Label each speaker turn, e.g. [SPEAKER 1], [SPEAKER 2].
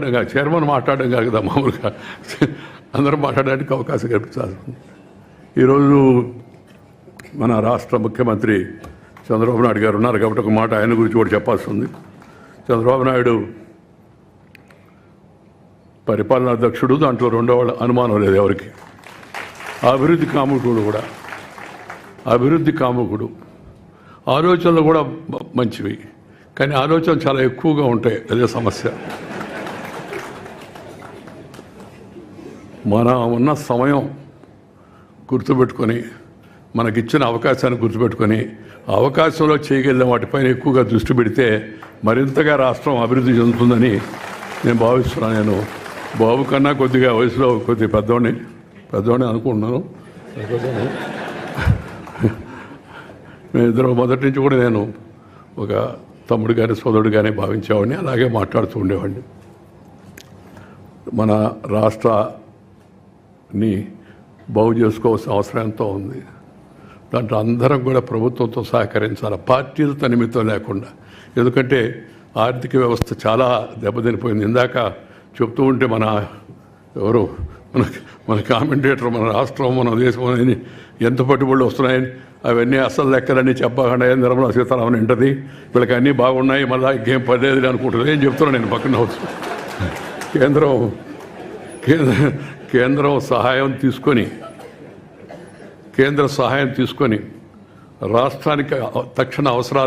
[SPEAKER 1] కాదు, చైర్మన్ మాట్లాడడం కాదు కదా మామూలుగా. అందరూ మాట్లాడడానికి అవకాశం కల్పించాల్సి ఈరోజు మన రాష్ట్ర ముఖ్యమంత్రి చంద్రబాబు నాయుడు గారు ఉన్నారు కాబట్టి ఒక మాట ఆయన గురించి కూడా చెప్పాల్సి ఉంది చంద్రబాబు నాయుడు పరిపాలనా అధ్యక్షుడు దాంట్లో రెండో వాళ్ళ అనుమానం లేదు ఎవరికి. అభివృద్ధి కాముకుడు కూడా. అభివృద్ధి కాముకుడు. ఆలోచనలు కూడా మంచివి. కానీ ఆలోచన చాలా ఎక్కువగా ఉంటాయి. అదే సమస్య. మన ఉన్న సమయం గుర్తుపెట్టుకొని మనకిచ్చిన అవకాశాన్ని గుర్తుపెట్టుకొని అవకాశంలో చేయగలిగిన వాటిపైన ఎక్కువగా దృష్టి పెడితే మరింతగా రాష్ట్రం అభివృద్ధి చెందుతుందని నేను భావిస్తున్నాను. నేను బాబు కన్నా కొద్దిగా వయసులో కొద్దిగా పెద్దవాడిని పెద్దవాడిని అనుకుంటున్నాను. మేము ఇద్దరు మొదటి నుంచి కూడా నేను ఒక తమ్ముడు కానీ సోదరుడు కానీ భావించేవాడిని. అలాగే మాట్లాడుతూ ఉండేవాడిని. మన రాష్ట్ర ని బాగు చేసుకోవాల్సిన అవసరం ఎంతో ఉంది. దాంట్లో అందరం కూడా ప్రభుత్వంతో సహకరించాలి. పార్టీలతో నిమిత్తం లేకుండా. ఎందుకంటే ఆర్థిక వ్యవస్థ చాలా దెబ్బతినిపోయింది. ఇందాక చెప్తూ ఉంటే మన ఎవరు? మన మన కామెంటేటర్ మన రాష్ట్రం మన దేశం అని ఎంత పట్టుబడులు వస్తున్నాయని అవన్నీ అసలు లెక్కలన్నీ చెప్పకుండా నిర్మలా సీతారామన్ వింటది వీళ్ళకి అన్నీ బాగున్నాయి మళ్ళీ ఇంకేం పడేది అనుకుంటుంది ఏం చెప్తున్నాను నేను పక్కన కేంద్రం కేంద్ర కేంద్రం సహాయం తీసుకొని కేంద్ర సహాయం తీసుకొని రాష్ట్రానికి తక్షణ అవసరాలు